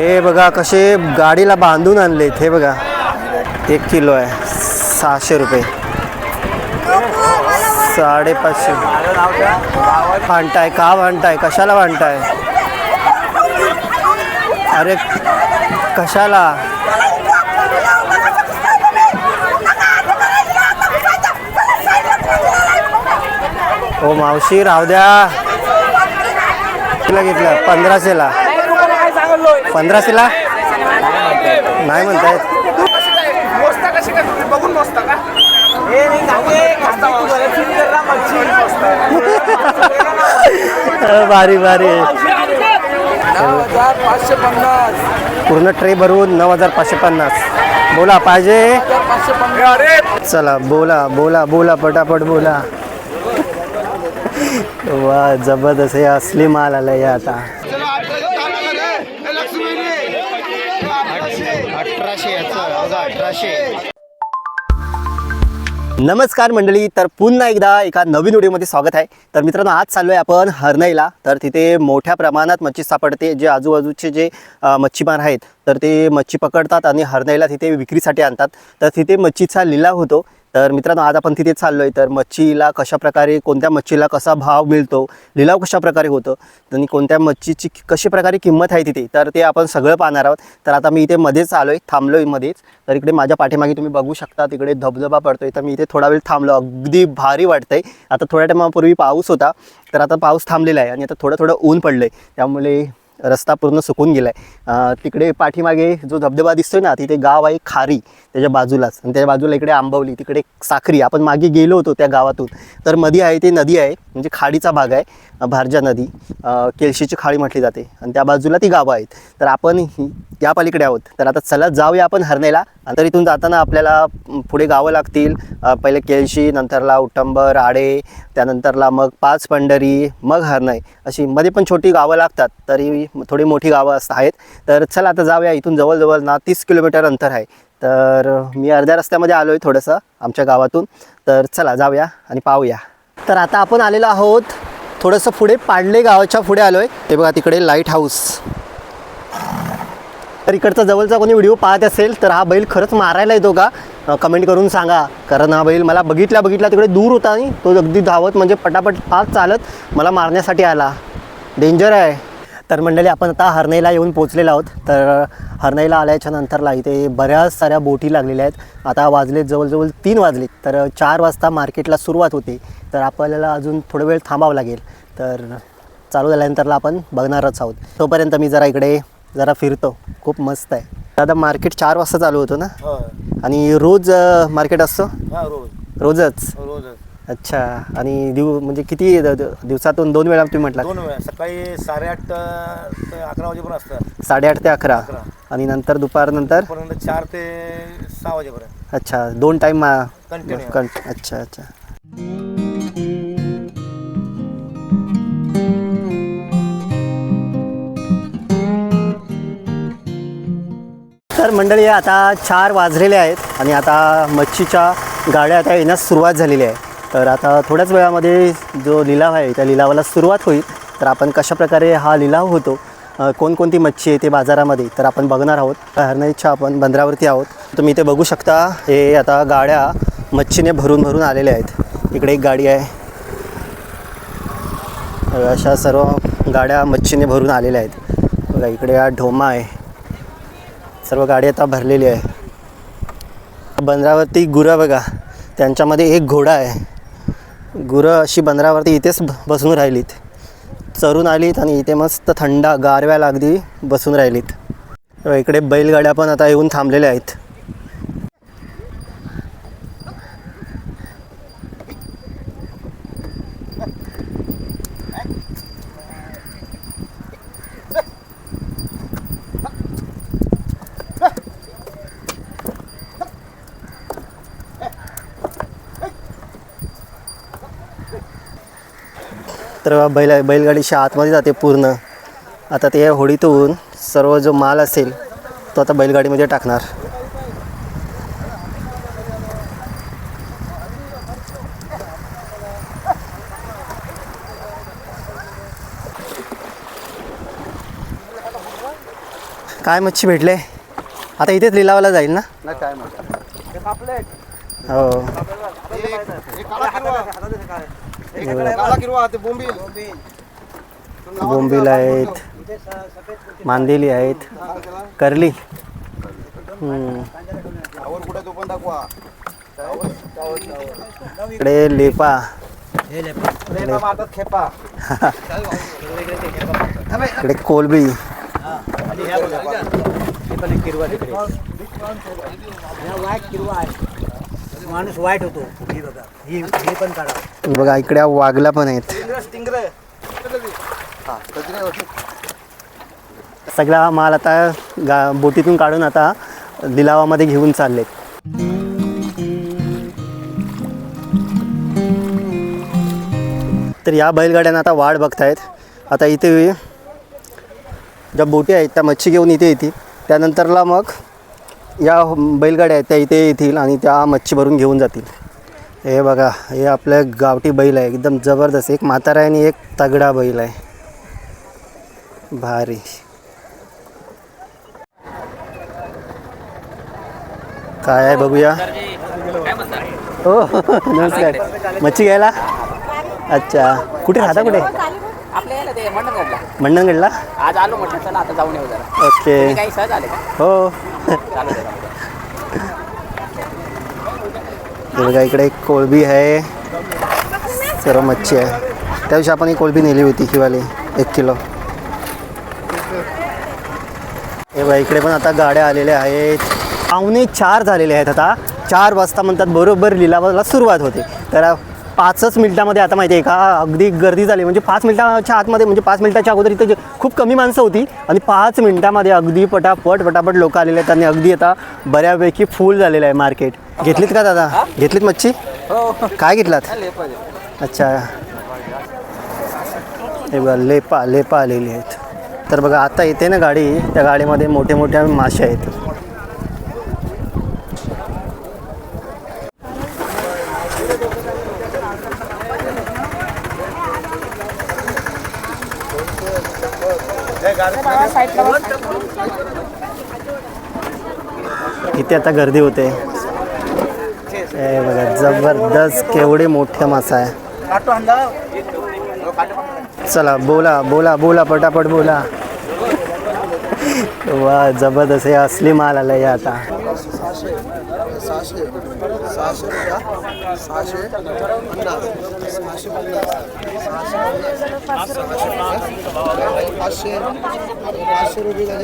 हे बघा कसे गाडीला बांधून आणलेत हे बघा. एक किलो आहे सहाशे रुपये. साडेपाचशे. भांडताय का भांडताय? कशाला भांडताय? अरे कशाला? हो मावशी राहू द्या. घेतलं पंधराशेला. पंधराशेला? नाही म्हणतायत बघून मोजता का भारी भारी. पाचशे पन्नास पूर्ण ट्रे भरून नऊ हजार पाचशे पन्नास. बोला पाहिजे? चला बोला बोला बोला पटापट बोला. वा जबरदस्त हे असली माल आलाय आता. अठराशे अठराशे. नमस्कार मंडळी तर पुन्हा एकदा एका नवीन व्हिडिओमध्ये स्वागत आहे. तर मित्रांनो आज चाललो आहे आपण हरणाईला तर तिथे मोठ्या प्रमाणात मच्छी सापडते. जे आजूबाजूचे जे मच्छीमार आहेत तर ते मच्छी पकडतात आणि हरणाईला तिथे विक्रीसाठी आणतात. तर तिथे मच्छीचा लिलाव होतो. तर मित्रांनो आज आपण तिथे चाललो आहे तर मच्छीला कशा प्रकारे कोणत्या मच्छीला कसा भाव मिळतो लिलाव कशा प्रकारे होतं आणि कोणत्या मच्छीची कि- कशी प्रकारे किंमत आहे तिथे तर ते आपण सगळं पाहणार आहोत. तर आता मी इथे मध्येच आलो आहे थांबलो आहे मध्येच. तर इकडे माझ्या पाठीमागे तुम्ही बघू शकता तिकडे धबधबा पडतो आहे तर मी इथे थोडा वेळ थांबलो अगदी भारी वाटतंय. आता थोड्या टायमापूर्वी पाऊस होता तर आता पाऊस थांबलेला आहे आणि आता थोडं थोडं ऊन पडलं आहे त्यामुळे रस्ता पूर्ण सुकून गेला आहे तिकडे पाठीमागे जो धबधबा दिसतोय ना तिथे गाव आहे खारी त्याच्या बाजूलाच. आणि त्याच्या बाजूला इकडे आंबवली तिकडे साखरी. आपण मागे गेलो होतो त्या गावातून. तर नदी आहे ते नदी आहे म्हणजे खाडीचा भाग आहे भारजा नदी. केळशीची खाडी म्हटली जाते. आणि त्या बाजूला ती गावं आहेत. तर आपण ही- या पलीकडे आहोत. तर आता चला जाऊया आपण हरणेला आणि तर इथून जाताना आपल्याला पुढे गावं लागतील. पहिले केळशी नंतरला उटंबर आडे त्यानंतरला मग पाच पंढरी मग हरणाई अशी मध्ये पण छोटी गावं लागतात. तरी थोडी मोठी गावं असं आहेत. तर चला आता जाऊया इथून जवळजवळ ना तीस किलोमीटर अंतर आहे. तर मी अर्ध्या रस्त्यामध्ये आलो आहे थोडंसं आमच्या गावातून. तर चला जाऊया आणि पाहूया. तर आता आपण आलेलो आहोत थोडंसं पुढे पाडले गावाच्या पुढे आलो आहे ते बघा तिकडे लाइट हाऊस तर इकडचा जवळचा कोणी व्हिडिओ पाहत असेल तर हा बैल खरंच मारायला येतो का? कमेंट करून सांगा. कारण हा बैल मला बघितल्या बघितला तिकडे दूर होता आणि तो अगदी धावत म्हणजे पटापट पाच चालत मला मारण्यासाठी आला. डेंजर आहे. तर मंडळी आपण आता हरणाईला येऊन पोचलेलो आहोत. तर हरणाईला आल्याच्या नंतरला इथे बऱ्याच साऱ्या बोटी लागलेल्या आहेत. आता वाजलेत जवळजवळ तीन वाजलेत तर चार वाजता मार्केटला सुरुवात होते. तर आपल्याला अजून थोडा वेळ थांबावं लागेल. तर चालू झाल्यानंतरला आपण बघणारच आहोत. तोपर्यंत मी जरा इकडे जरा फिरतो. खूप मस्त आहे. दादा मार्केट चार वाजता चालू होतं ना? आणि रोज मार्केट असतं? रोज. रोजच? रोजच. अच्छा आणि दिव म्हणजे किती द- द- दिवसातून दोन वेळा तुम्ही म्हटला दोन वेळा सकाळी साडेआठ ते अकरा वाजेपर्यंत असतं. साडेआठ ते अकरा. अकरा. आणि नंतर दुपारनंतर पर्यंत चार ते सहा वाजेपर्यंत. अच्छा दोन टाईम अच्छा अच्छा. तर मंडळी आता चार वाजलेले आहेत आणि आता मच्छीच्या गाड्या आता येण्यास सुरुवात झालेली आहे. तर आता थोड्याच वेळामध्ये जो लिलाव आहे त्या लिलावाला सुरुवात होईल. तर आपण कशा प्रकारे हा लिलाव होतो कोणकोणती मच्छी आहे ते बाजारामध्ये तर आपण बघणार आहोत. हरणाईच्या आपण बंदरावरती आहोत. तुम्ही इथे बघू शकता हे आता गाड्या मच्छीने भरून भरून आलेल्या आहेत. इकडे एक गाडी आहे. अशा सर्व गाड्या मच्छीने भरून आलेल्या आहेत. बघा इकडे हा ढोमा आहे. सर्व गाडी आता भरलेली आहे. बंदरावरती गुरं बघा. त्यांच्यामध्ये एक घोडा आहे. गुरं अशी बंदरावरती इथेच बसून राहिलीत. चरून आलीत आणि इथे मस्त थंडा गारव्याला अगदी बसून राहिलीत. इकडे बैलगाड्या पण आता येऊन थांबलेल्या आहेत. तर बैल बैलगाडीच्या आतमध्ये जाते पूर्ण आता ते होडीतून सर्व जो माल असेल तो आता बैलगाडीमध्ये टाकणार काय मच्छी भेटले आता इथेच लिलावाला जाईल ना हो बोंबील. आहेत मांदेली आहेत करली. हम्म. इकडे लेपा. इकडे कोलबी. माणूस वाईट होतो. ही बघा ही ही पण काढा. बघा इकडे वाघला पण आहेत. सगळा माल आता गा बोटीतून काढून आता लिलावामध्ये घेऊन चाललेत. तर या बैलगाड्यांना आता वाढ बघतायत. आता इथे ज्या बोटी आहेत त्या मच्छी घेऊन इथे येतील. त्यानंतरला मग या बैलगाड्या आहेत त्या इथे येतील आणि त्या मच्छी भरून घेऊन जातील. हे बघा हे आपल्या गावठी बैल आहे एकदम जबरदस्त. एक म्हातारा आहे आणि एक तगडा बैल आहे. भारी. काय आहे बघूया? हो नमस्कार. मच्छी घ्यायला? अच्छा. कुठे राहता कुठे? आपल्या मंडणगडला आज आलो म्हटलं चला आता जाऊन येऊ जरा. ओके. तुम्ही काही सहज आले का? हो. चालू दे, चालू दे. हे बघा इकडे एक कोळबी आहे. सर्व मच्छी आहे. त्या दिवशी आपण ही कोळबी नेली होती ही वाली एक किलो. हे बघा इकडे पण आता गाड्या आलेल्या आहेत. पावणे चार झालेले आहेत आता. चार वाजता म्हणतात बरोबर लिलावाला सुरुवात होते. तर पाचच मिनिटामध्ये आता माहिती आहे का अगदी गर्दी झाली. म्हणजे पाच मिनिटाच्या आतमध्ये म्हणजे पाच मिनिटाच्या अगोदर इथे खूप कमी माणसं होती आणि पाच मिनिटामध्ये अगदी पटापट पटापट लोक आलेले आहेत आणि अगदी आता बऱ्यापैकी फुल झालेलं आहे मार्केट. घेतलीत का दादा? घेतलीत मच्छी? हो. काय घेतलात? अच्छा. हे बघा लेपा लेपा आलेली आहेत. तर बघा आता येते ना गाडी. त्या गाडीमध्ये मोठे मोठे मासे आहेत. इथे आता गर्दी होते. बघा जबरदस्त केवढे मोठे मासा आहे. चला बोला बोला बोला पटापट बोला. वा जबरदस्त हे असली माल आलाय आता.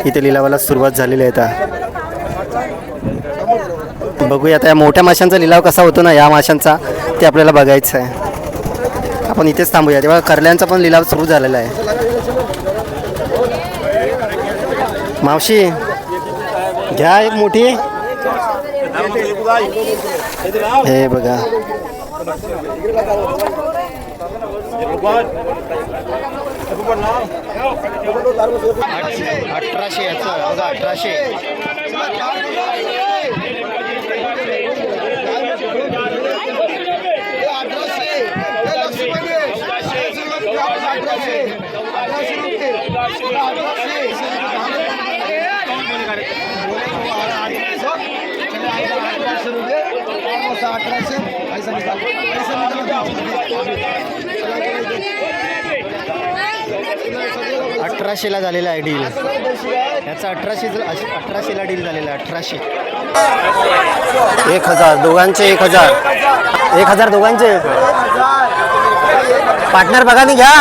इथे लिलावाला सुरुवात झालेली आहे आता. बघूया आता या मोठ्या माशांचा लिलाव कसा होतो ना या माशांचा ते आपल्याला बघायचं आहे. आपण इथेच थांबूया. तेव्हा करल्यांचा पण लिलाव सुरू झालेला आहे. मावशी घ्या एक मोठी. हे बघा. अठराशे याचं बघा अठराशे. अठराशेला झालेला आहे डील याचा अठराशे अठराशेला डील झालेला आहे. अठराशे. एक हजार. दोघांचे एक हजार. एक हजार दोघांचे. पार्टनर बघा नाही घ्या.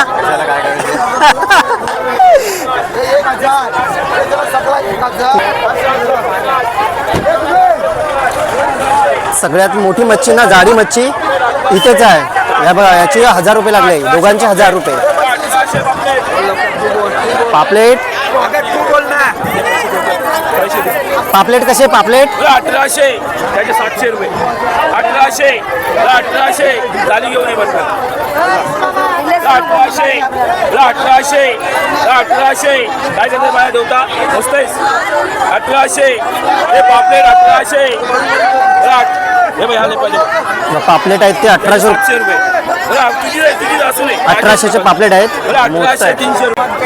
सगळ्यात मोठी मच्छी ना जाडी मच्छी इथेच आहे. या बघा याची हजार रुपये लागले. दोघांचे हजार रुपये. पापलेट. पापलेट कसे? पापलेट? अठराशे. त्याचे सातशे रुपये. अठराशे. अठराशे. झाली घेऊन ये अठराशे. अठराशे. अठराशे. काय करते बाहेर देवता? बसतेस अठराशे. हे पापलेट अठराशे. हे आले पाहिजे. पापलेट आहेत ते अठराशे रुपये. अठराशेचे पापलेट आहेत.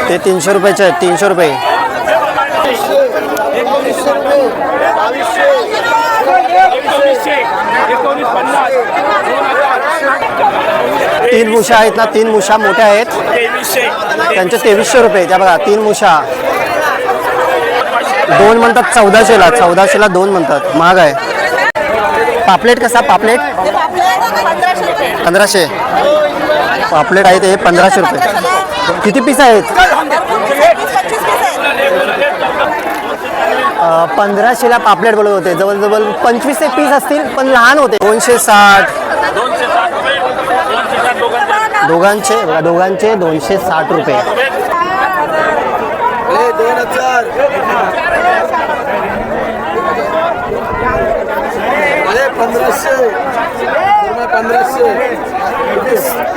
ते तीनशे रुपयाचे आहेत तीनशे रुपये. तीन मुशा आहेत ना तीन मुशा मोठ्या आहेत. त्यांचे तेवीसशे रुपये त्या बघा तीन मुशा. दोन म्हणतात चौदाशेला चौदाशेला दोन म्हणतात. महाग आहे. पापलेट कसा? पापलेट? पंधराशे. पापलेट आहे ते पंधराशे रुपये. किती पीस आहेत? पंधराशेला पापलेट बोलत होते. जवळजवळ पंचवीस ते पीस असतील पण लहान होते. दोनशे साठ. दोघांचे दोघांचे बघा दोघांचे दोनशे साठ रुपये.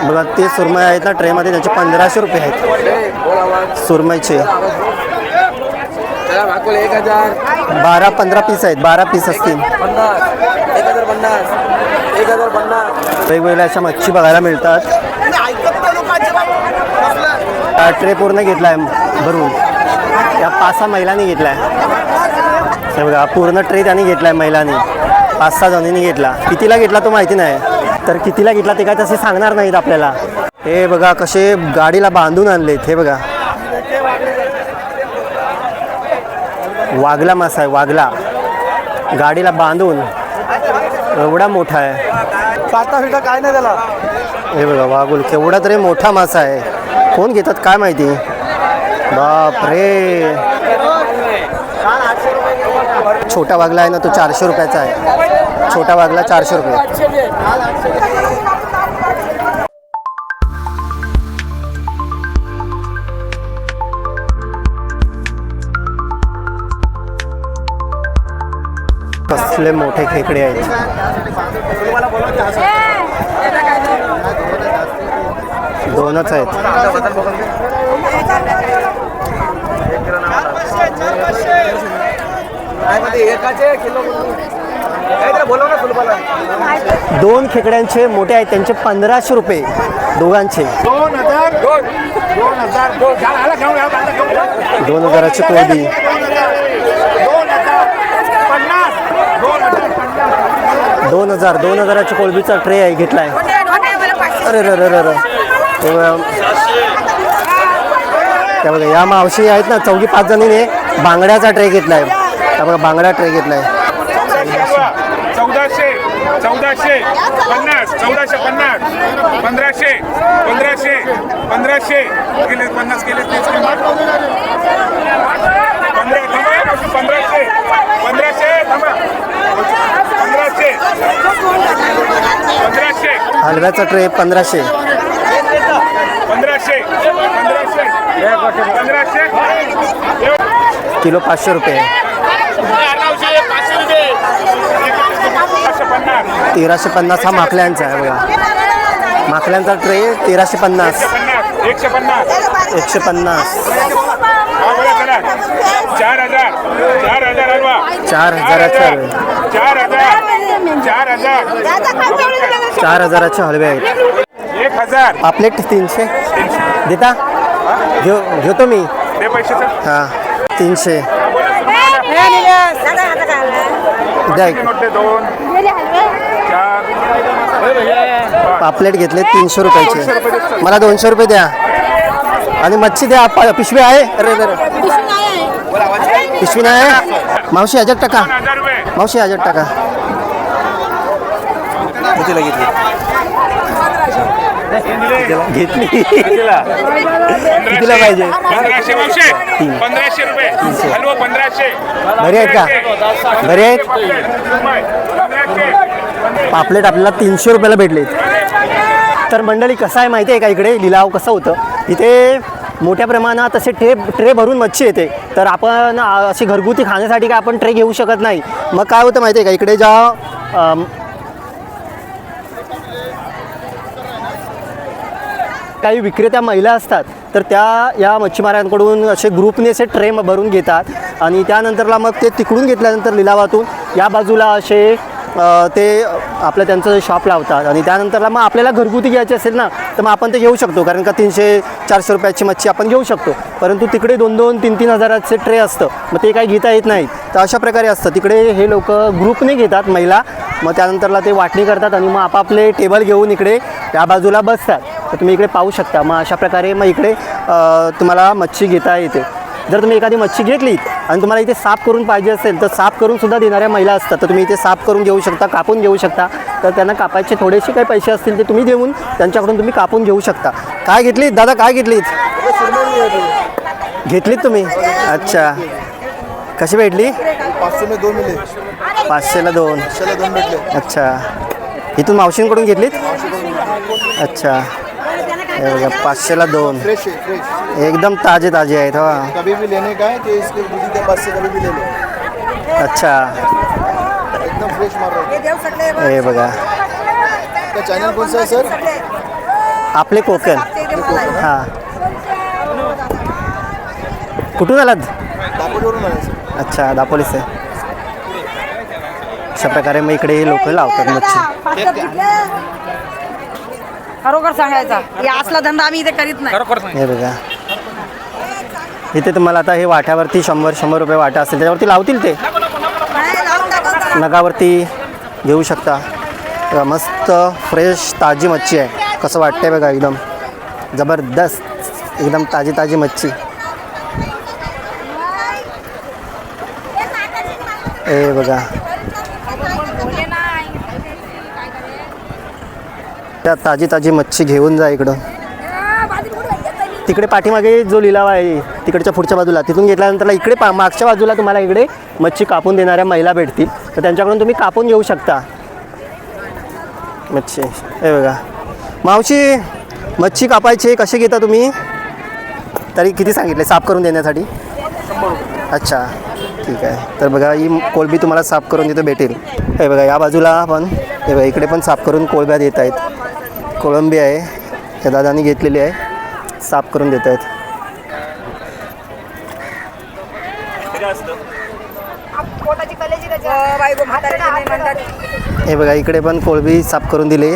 बघा ते सुरमई आहेत ना ट्रेमध्ये त्याचे पंधराशे रुपये आहेत. सुरमईचे. बारा पंधरा पीस आहेत बारा पीस असतील. वेगवेगळ्या अशा मच्छी बघायला मिळतात. ट्रे पूर्ण घेतला आहे भरून. त्या पाच सहा महिलांनी घेतला आहे हे बघा पूर्ण ट्रे त्यांनी घेतला आहे महिलांनी. पाच सहा जणींनी घेतला. कितीला घेतला तो माहिती नाही. तर कितीला घेतला ते काय तसे सांगणार नाहीत आपल्याला. हे बघा कसे गाडीला बांधून आणलेत. हे बघा. वाघला मासा आहे वाघला. गाडीला बांधून. एवढा मोठा आहे. फिटा काय नाही त्याला. हे बघा वाघुल. केवढा तरी मोठा मासा आहे. कोण घेतात काय माहिती? बाप रे छोटा वाघला आहे ना तो चारशे रुपयाचा आहे. छोटा वाघला चारशे रुपये. कसले मोठे खेकडे आहेत. दोनच आहेत. एकाचे किलो दोन खेकड्यांचे मोठे आहेत त्यांचे पंधराशे रुपये दोघांचे. दोन हजार दोन. हजाराची कोबी दोन हजार. दोन हजार पन्नास. दोन हजार दोन हजाराची कोलबीचा ट्रे आहे घेतलाय. अरे रे रे रे रे बघा. त्या बघा या मावशी आहेत ना चौघी पाच जणीने बांगड्याचा ट्रे घेतलाय. त्या बघा बांगडा ट्रे घेतलाय. चौदाशे पन्नास चौदाशे पन्नास पंधराशे पंधराशे पंधराशे. गेले पन्नास गेले तेच पंधराशे पंधराशे पंधराशे. पंधराशे. हलव्याचा ट्रे पंधराशे. पंधराशे पंधराशे पंधराशे. किलो पाचशे रुपये नऊशे पाचशे रुपये पाचशे पन्नास तेराशे पन्नास हा माकल्यांचा आहे बघा. माकल्यांचा ट्रे तेराशे पन्नास. एकशे पन्नास. एकशे पन्नास. चार हजार. चार हजार हलवा चार हजाराचे हलवे चार हजार. चार हजार. चार हजाराचे हलवे आहेत. एक हजार. पापलेट तीनशे. देता? घेऊ घेतो मी. हां तीनशे. द्या एक. नोट दे दोन चार पापलेट घेतले तीनशे रुपयाचे. मला दोनशे रुपये द्या. आणि मच्छी द्या पिशवी आहे? अरे. पिशवी नाही आहे? मावशी टाका हजार रुपये मावशी ह्याच्यात टाका. घेतली? कितीला? पाहिजे? बरे आहेत का? बरे आहेत? पापलेट आपल्याला तीनशे रुपयाला भेटले. तर मंडळी कसं आहे माहिती आहे का इकडे? लिलाव कसं होतं? इथे मोठ्या प्रमाणात असे ट्रे ट्रे भरून मच्छी येते. तर आपण अशी घरगुती खाण्यासाठी काय आपण ट्रे घेऊ शकत नाही. मग काय होतं माहिती आहे का? इकडे ज्या काही विक्रेत्या महिला असतात तर त्या या मच्छीमारांकडून असे ग्रुपने असे ट्रे भरून घेतात. आणि त्यानंतरला मग ते तिकडून घेतल्यानंतर लिलावातून या बाजूला असे ते आपलं त्यांचं शॉप लावतात. आणि त्यानंतरला मग आपल्याला घरगुती घ्यायची असेल ना तर मग आपण ते घेऊ शकतो. कारण का तीनशे चारशे रुपयाची मच्छी आपण घेऊ शकतो. परंतु तिकडे दोन दोन तीन तीन हजाराचे ट्रे असतं. मग ते काही घेता येत नाही तर अशा प्रकारे असतं. तिकडे हे लोक ग्रुपने घेतात महिला. मग त्यानंतरला ते वाटणी करतात आणि मग आपापले टेबल घेऊन इकडे त्या बाजूला बसतात. तर तुम्ही इकडे पाहू शकता. मग अशा प्रकारे मग इकडे तुम्हाला मच्छी घेता येते. जर तुम्ही एखादी मच्छी घेतली आणि तुम्हाला इथे साफ करून पाहिजे असेल तर साफ करून सुद्धा देणाऱ्या महिला असतात. तर तुम्ही इथे साफ करून घेऊ शकता कापून घेऊ शकता. तर त्यांना कापायचे थोडेसे काही पैसे असतील ते तुम्ही देऊन त्यांच्याकडून तुम्ही कापून घेऊ शकता. काय घेतलीत? दादा काय घेतलीत? घेतलीत तुम्ही? अच्छा. कशी भेटली? पाचशे दोन मिले पाचशेला दोन. दोन भेटले. अच्छा. इथून मावशींकडून घेतलीत? अच्छा. पाचशेला दोन. फ्रेश फ्रेश एकदम ताजे ताजे आहेत हा. कभी भी लेने का है तो इसके दीदी के पास से कभी भी ले लो. अच्छा. एकदम फ्रेश मार रहा है हे बघा. आपका चैनल कौन सा है सर आपले कोकण. हां. कुठून आलात? दापोलीवरून आले सर अच्छा दापोलीस आहे. अशा प्रकारे मग इकडे हे लोक लावतात मच्छी. खरोखर सांगायचा. या असला धंदा आम्ही इथे करीत नाही. हे बघा. इथे तुम्हाला आता हे वाट्यावरती शंभर शंभर रुपये वाटा असेल त्याच्यावरती लावतील ते. नगावरती घेऊ शकता. मस्त फ्रेश ताजी मच्छी आहे. कसं वाटतंय बघा एकदम. जबरदस्त. एकदम ताजी ताजी मच्छी. हे बघा. त्या ताजी ताजी मच्छी घेऊन जा इकडं. तिकडे पाठीमागे जो लिलाव आहे तिकडच्या पुढच्या बाजूला तिथून घेतल्यानंतर इकडे पा मागच्या बाजूला तुम्हाला इकडे मच्छी कापून देणाऱ्या महिला भेटतील. तर त्यांच्याकडून तुम्ही कापून घेऊ शकता. मच्छी. हे बघा. मावशी मच्छी कापायची कशी घेता तुम्ही? तरी किती सांगितले? साफ करून देण्यासाठी? अच्छा ठीक आहे. तर बघा ही कोळबी तुम्हाला साफ करून तिथे भेटेल. हे बघा या बाजूला पण हे बघा इकडे पण साफ करून कोळब्या देत आहेत. कोळंबी आहे त्या दादानी घेतलेली आहे. साफ करून देत आहेत हे बघा इकडे पण कोळबी साफ करून दिली.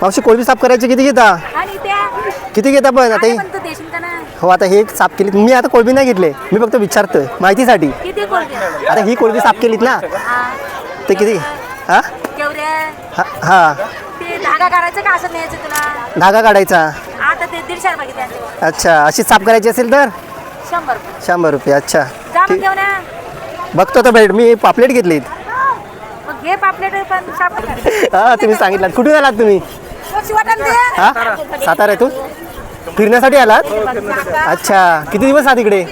मावशी कोळबी साफ करायची किती घेता? किती घेता पण? आता ही आता हे साफ केलीत. मी आता कोळबी नाही घेतले. मी फक्त विचारतोय माहितीसाठी. आता ही कोळबी साफ केलीत ना? ते किती? हां? हा हां. धागा काढायचं का असं न्यायचं तुला? धागा काढायचा? आता ते दीडशे रुपये किती आहे? अच्छा अशी साफ करायची असेल तर? शंभर रुपये. शंभर रुपये अच्छा. जा मग ठीक. घेऊन या. बघतो तर भेट मी पापलेट घेतलीत मग घे पापलेट पण शाप हां तुम्ही सांगितलं. कुठून आलात तुम्ही? वाटण दे. हां? साताऱ्यातून फिरण्यासाठी आलात? अच्छा किती दिवस आहात इकडे?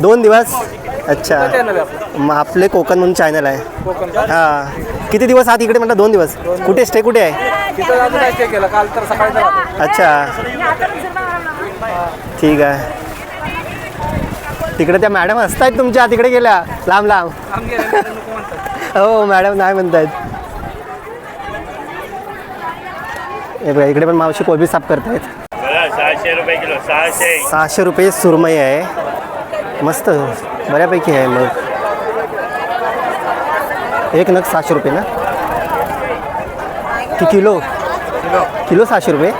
दोन दिवस? अच्छा. मग आपले कोकण म्हणून चॅनल आहे. हां. किती दिवस आहात इकडे म्हटलं दोन दिवस. कुठे स्टे कुठे आहे? अच्छा. ठीक आहे. तिकडे त्या मॅडम असतायत तुमच्या तिकडे गेल्या. लांब लांब. हो मॅडम नाही म्हणतायत. हे बघा इकडे पण मावशी कोबी साफ करतायत. सहाशे रुपये किलो सहाशे. सहाशे रुपये सुरमई आहे. मस्त बऱ्यापैकी आहे मग. एक नग सहाशे रुपये ना? कि किलो? किलो. सहाशे रुपये.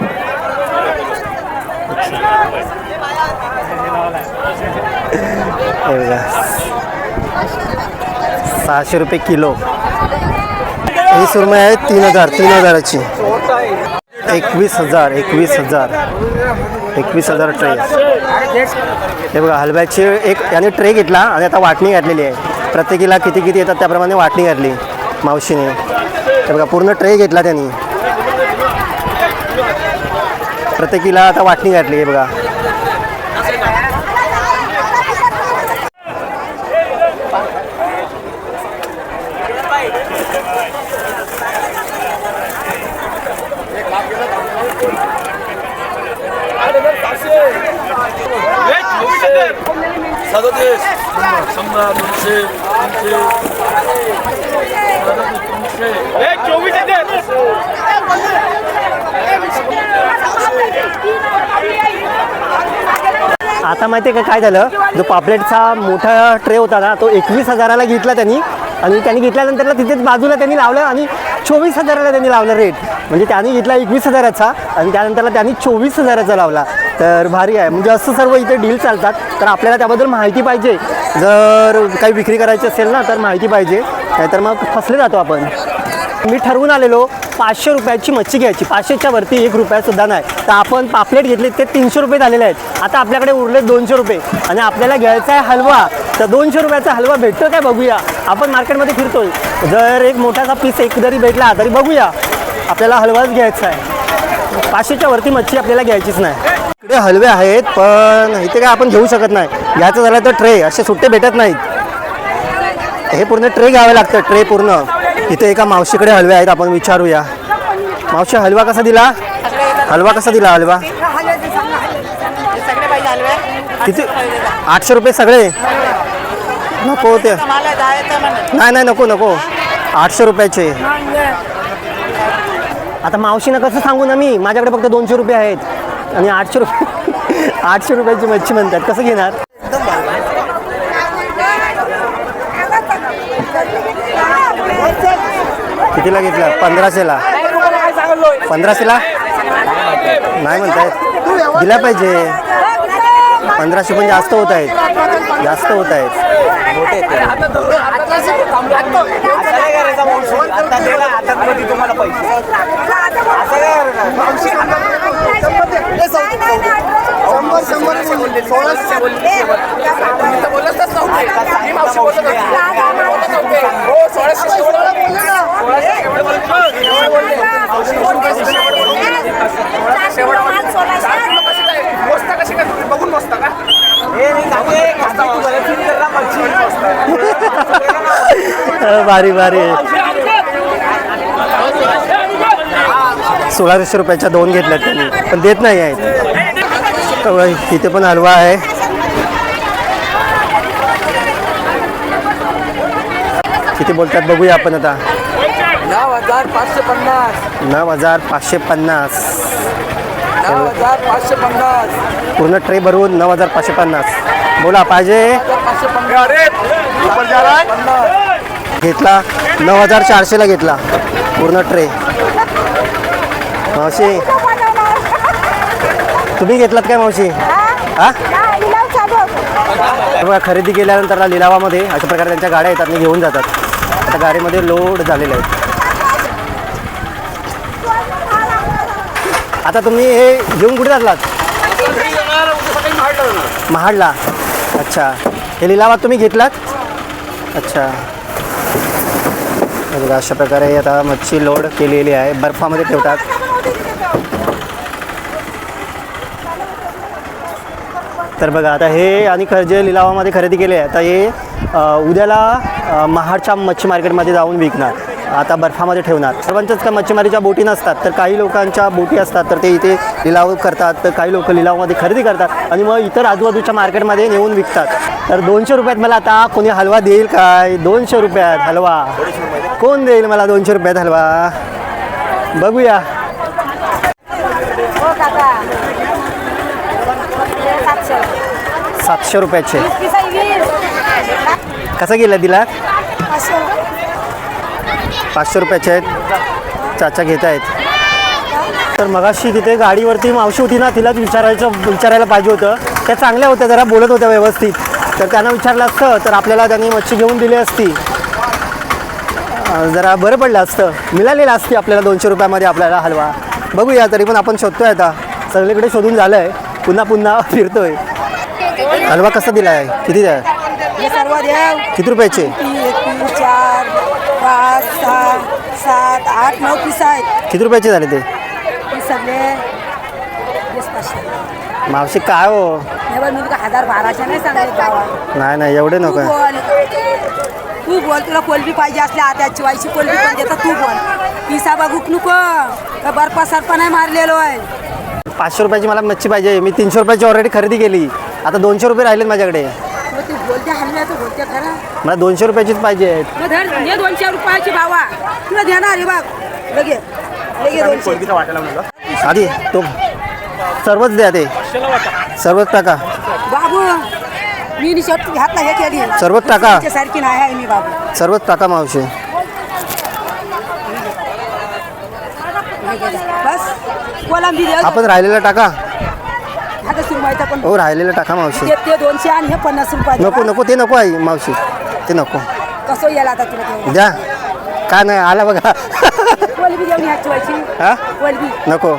बघा. सहाशे रुपये किलो. ही सुरमई आहे तीन हजार तीन हजाराची. एकवीस हजार एकवीस हजार. एकवीस हजार ट्रे. हे बघा हलव्याचे एक याने ट्रे घेतला आणि आता वाटणी घातलेली आहे. प्रत्येकीला किती किती येतात त्याप्रमाणे वाटणी घातली मावशीने. तर बघा पूर्ण ट्रे घेतला त्यांनी. प्रत्येकीला आता वाटणी घातली आहे बघा. सदतीस शंभर दोनशे तीनशे एक चोवीस आता माहिती आहे का काय झालं? जो पापलेटचा मोठा ट्रे होता ना तो एकवीस हजाराला घेतला त्यांनी. आणि त्यांनी घेतल्यानंतरला तिथेच बाजूला त्यांनी लावलं आणि चोवीस हजाराला त्यांनी लावलं रेट म्हणजे त्यांनी घेतला एकवीस हजाराचा आणि त्यानंतरला त्यांनी चोवीस हजाराचा लावला. तर भारी आहे. म्हणजे असं सर्व इथे डील चालतात. तर आपल्याला त्याबद्दल माहिती पाहिजे. जर काही विक्री करायची असेल ना तर माहिती पाहिजे. नाहीतर मग फसले जातो आपण. मी ठरवून आलेलो पाचशे रुपयाची मच्छी घ्यायची. पाचशेच्या वरती एक रुपयासुद्धा नाही. तर आपण पापलेट घेतले ते तीनशे रुपये झालेले आहेत. आता आपल्याकडे उरले दोनशे रुपये. आणि आपल्याला घ्यायचा आहे हलवा. तर दोनशे रुपयाचा हलवा भेटतो काय बघूया. आपण मार्केटमध्ये फिरतोय. जर एक मोठासा पीस एक जरी भेटला तरी बघूया. आपल्याला हलवाच घ्यायचा आहे. पाचशेच्या वरती मच्छी आपल्याला घ्यायचीच नाही. इकडे हलवे आहेत पण इथे काय आपण घेऊ शकत नाही. घ्यायचं झालं तर ट्रे असे सुट्टे भेटत नाहीत. हे पूर्ण ट्रे घ्यावे लागतं. ट्रे पूर्ण. इथे एका मावशीकडे हलवे आहेत आपण विचारूया. मावशी हलवा कसा दिला? हलवा कसा दिला हलवा? किती? आठशे रुपये सगळे? नको ते. नाही नाही नको नको. आठशे रुपयाचे. आता मावशीनं कसं सांगू ना मी? माझ्याकडे फक्त दोनशे रुपये आहेत. आणि आठशे रुपये आठशे रुपयाची मच्छी म्हणतात. कसं घेणार? कितीला घेतला? पंधराशेला. पंधराशेला? नाही म्हणतायत. दिला पाहिजे. पंधराशे पण जास्त होत आहेत. जास्त होत आहेत. शंभर शंभर सोळाशे. बघून भारी भारी. सोळाशे रुपयाच्या दोन घेतल्यात त्यांनी पण देत नाही आहेत. तर इथे पण हलवा आहे. किती बोलतात बघूया आपण आता. नऊ हजार पाचशे पन्नास. नऊ हजार पाचशे पन्नास. नऊ हजार पाचशे पन्नास. पूर्ण ट्रे भरून नऊ हजार पाचशे पन्नास. बोला पाहिजे. पाचशे पन्नास. घेतला. नऊ हजार चारशेला घेतला. पूर्ण ट्रे. मावशी. तुम्ही घेतलात काय मावशी? हा? बघा खरेदी केल्यानंतर लिलावामध्ये अशा प्रकारे त्यांच्या गाड्या येतात आणि घेऊन जातात. आता गाडीमध्ये लोड झालेले आहेत. आता तुम्ही हे घेऊन कुठे जातलात? महाडला. अच्छा. हे लिलावात तुम्ही घेतलात? अच्छा. बघा अशा प्रकारे आता मच्छी लोड केलेली आहे. बर्फामध्ये ठेवतात. तर बघा आता हे आणि ख जे लिलावामध्ये खरेदी केले आहे. आता हे उद्याला महाडच्या मच्छी मार्केटमध्ये जाऊन विकणार. आता बर्फामध्ये ठेवणार. सर्वांच्याच काय मच्छीमारीच्या बोटी नसतात. तर काही लोकांच्या बोटी असतात तर ते इथे लिलाव करतात. तर काही लोक लिलावमध्ये खरेदी करतात. आणि मग इतर आजूबाजूच्या मार्केटमध्ये नेऊन विकतात. तर दोनशे रुपयात मला आता कोणी हलवा देईल काय? दोनशे रुपयात हलवा. कोण देईल मला दोनशे रुपयात हलवा? बघूया. हो सातशे. रुपयाचे. कसं गेलं दिला? पाचशे रुपयाचे आहेत. चाचा घेत आहेत. तर मगाशी तिथे गाडीवरती मावशी होती ना तिलाच विचारायचं विचारायला पाहिजे होतं. त्या चांगल्या होत्या जरा बोलत होत्या व्यवस्थित. तर त्यांना विचारलं असतं तर आपल्याला त्यांनी मच्छी घेऊन दिली असती. जरा बरं पडलं असतं. मिळालेलं असती आपल्याला दोनशे रुपयामध्ये आपल्याला हलवा. बघूया तरी पण आपण शोधतोय आता. सगळीकडे शोधून झालं आहे पुन्हा पुन्हा फिरतोय. हलवा कसा दिला आहे किती आहे हे द्या. किती रुपयाचे? चार पाच सहा सात आठ नऊ पीस आहेत. किती रुपयाचे झाले ते? हे मावशी काय हो? हजार बाराशे नाही नाही नाही एवढे नको. तू बोल तुला कोलबी पाहिजे असली आता चिवायची कोलबी पाहिजे तर तू बोल. पिसा बघूक नको. का बर्फा सरपा नाही मारलेलो आहे. पाचशे रुपयाची मला मच्छी पाहिजे. मी तीनशे रुपयाची ऑलरेडी खरेदी केली. आता दोनशे रुपये राहिलेत माझ्याकडे. मग तू बोलते हलव्या तू बोलते खरं. मला दोनशे रुपयाचीच पाहिजे. आहेत मग धर हे दोनशे रुपयाची भावा तुला देणार आहे बघ. लगे लगे दोनशे. आधी तो सर्वच द्या ते. सर्वच टाका. बाबू मी घातला हे केली सर्वच टाका. सारखी नाही आहे मी बाबू. सर्वच टाका मावशी. बस. कोलंबी आपण राहिलेला टाका. आता पण. हो राहिलेला टाका मावशी. ते ते दोनशे आणि हे पन्नास रुपये नको नको ते नको आई मावशी. ते नको. कसं यायला आता तुला ते? द्या. काय नाही आला बघा. कोलबी देऊन ह्या ठेवायची. हा? कोलबी. नको.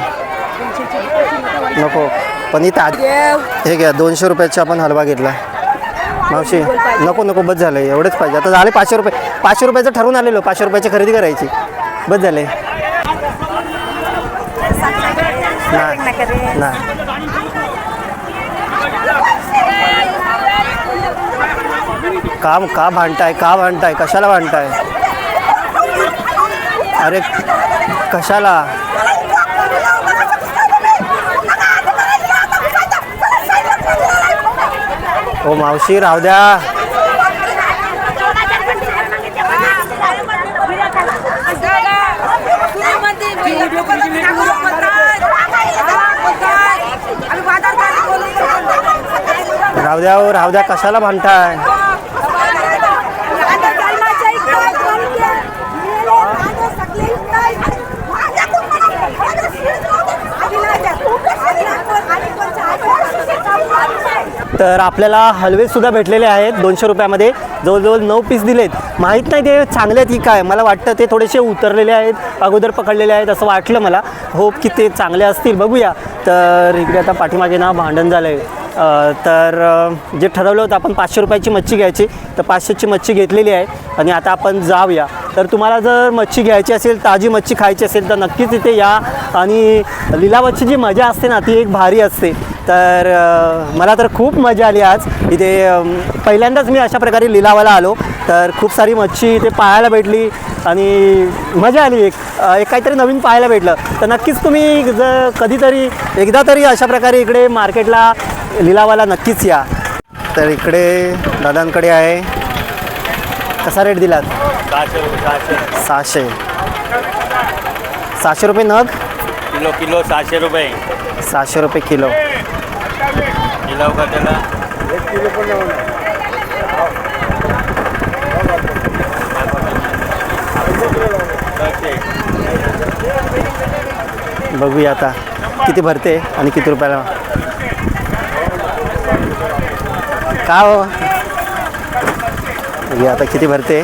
नको. पण इथं आधी देव. हे घ्या दोनशे रुपयाचा आपण हलवा घेतला. मावशी नको नको बस झालं एवढंच पाहिजे. आता झाले पाचशे रुपये. पाचशे रुपयाचं ठरवून आलेलो. पाचशे रुपयाची खरेदी करायची. बस झाले नाही नाही. काम का भांडताय? का भांडताय? कशाला भांडताय? अरे कशाला? ओ मावशी राहू द्या. राहू द्या राहू द्या. कशाला म्हणताय तर आपल्याला हलवेसुद्धा भेटलेले आहेत. दोनशे रुपयामध्ये जवळजवळ नऊ पीस दिलेत. माहीत नाही ते चांगले आहेत की काय. मला वाटतं ते थोडेसे उतरलेले आहेत अगोदर पकडलेले आहेत असं वाटलं मला. होप की ते चांगले असतील. बघूया. तर इकडे आता पाठीमागे ना भांडण झालं आहे तर जे ठरवलं होतं आपण पाचशे रुपयाची मच्छी घ्यायची. तर पाचशेची मच्छी घेतलेली आहे आणि आता आपण जाऊया. तर तुम्हाला जर मच्छी घ्यायची असेल ताजी मच्छी खायची असेल तर नक्कीच इथे या. आणि लिलावाची जी मजा असते ना ती एक भारी असते. तर मला तर खूप मजा आली आज. इथे पहिल्यांदाच मी अशा प्रकारे लिलावाला आलो. तर खूप सारी मच्छी इथे पाहायला भेटली आणि मजा आली एक एक काहीतरी नवीन पाहायला भेटलं. तर नक्कीच तुम्ही जर कधीतरी एकदा तरी अशा प्रकारे इकडे मार्केटला लिलावाला नक्कीच या. तर इकडे दादांकडे आहे. कसा रेट दिलात? सहाशे. सहाशे रुपये नग? किलो किलो सहाशे रुपये. सहाशे रुपये किलो. किलो का त्याला? बघूया आता. किती भरते आणि किती रुपयाला? का हो? बघूया आता किती भरते.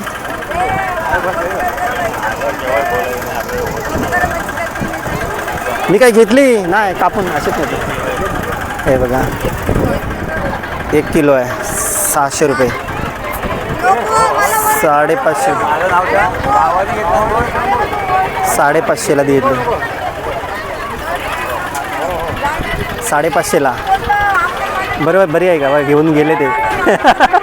मी काय घेतली? नाही कापून असेच नव्हते हे बघा. एक किलो आहे. सहाशे रुपये. साडेपाचशे. साडेपाचशेला दिले साडेपाचशेला. बरोबर बरी आहे का? बा घेऊन गेले ते.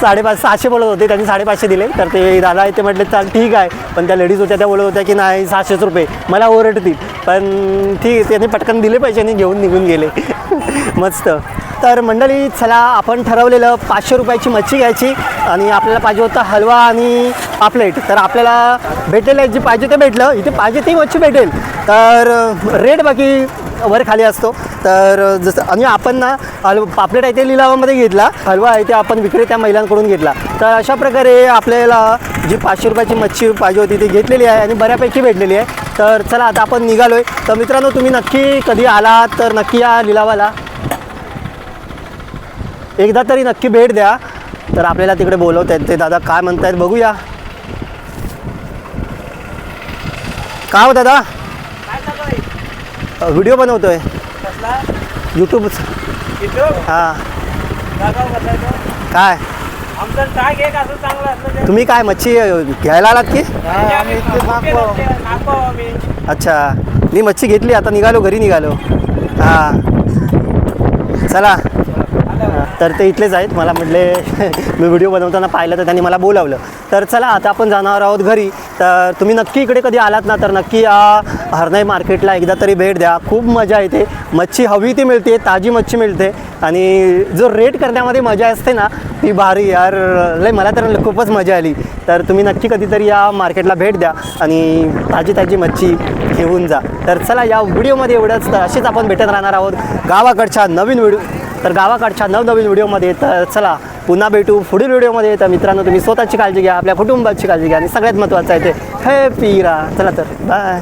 साडेपाच सहाशे बोलत होते त्यांनी साडेपाचशे दिले. तर ते दादा ते म्हटले चाल ठीक आहे. पण त्या लेडीज होत्या त्या बोलत होत्या की नाही सहाशेच रुपये. मला ओरडतील. पण ठीक त्यांनी पटकन दिले पैसे आणि घेऊन निघून गेले. मस्त. तर मंडळी चला आपण ठरवलेलं पाचशे रुपयाची मच्छी घ्यायची आणि आपल्याला पाहिजे होता हलवा आणि पापलेट. तर आपल्याला भेटेल जे पाहिजे ते भेटलं. इथे पाहिजे ती मच्छी भेटेल. तर रेट बाकी वर खाली असतो. तर जसं आणि आपण ना हलवा पापलेट आहे ते लिलावामध्ये घेतला. हलवा आहे ते आपण विक्रेत्या महिलांकडून घेतला. तर अशा प्रकारे आपल्याला जी पाचशे रुपयाची मच्छी पाहिजे होती ती घेतलेली आहे आणि बऱ्यापैकी भेटलेली आहे. तर चला आता आपण निघालो आहे तर मित्रांनो तुम्ही नक्की कधी आलात? तर नक्की या लिलावाला. एकदा तरी नक्की भेट द्या. तर आपल्याला तिकडे बोलवत आहेत ते दादा काय म्हणतायत बघूया. का हो दादा? व्हिडिओ बनवतोय. यूट्यूब हां. काय तुम्ही? काय? मच्छी घ्यायला आलात की? अच्छा. मी मच्छी घेतली आता निघालो घरी निघालो. हां. चला. तर ते इथलेच आहेत. मला म्हटले मी व्हिडिओ बनवताना पाहिलं तर त्यांनी मला बोलावलं. तर चला आता आपण जाणार आहोत घरी. तर तुम्ही नक्की इकडे कधी आलात ना तर नक्की या हरनाई मार्केटला एकदा तरी भेट द्या. खूप मजा येते. मच्छी हवी ती मिळते ताजी मच्छी मिळते. आणि जो रेट करण्यामध्ये मजा असते ना ती भारी यार. लय मला तर खूपच मजा आली. तर तुम्ही नक्की कधीतरी या मार्केटला भेट द्या आणि ताजी ताजी मच्छी घेऊन जा. तर चला या व्हिडिओमध्ये एवढंच. तर असेच आपण भेटत राहणार आहोत. गावाकडच्या नवीन व्हिडिओ तर गावाकडच्या नवनवीन व्हिडिओमध्ये तर चला पुन्हा भेटू पुढील व्हिडिओमध्ये. तर मित्रांनो तुम्ही स्वतःची काळजी घ्या आपल्या कुटुंबाची काळजी घ्या आणि सगळ्यात महत्त्वाचं आहे ते हे पिरा चला तर बाय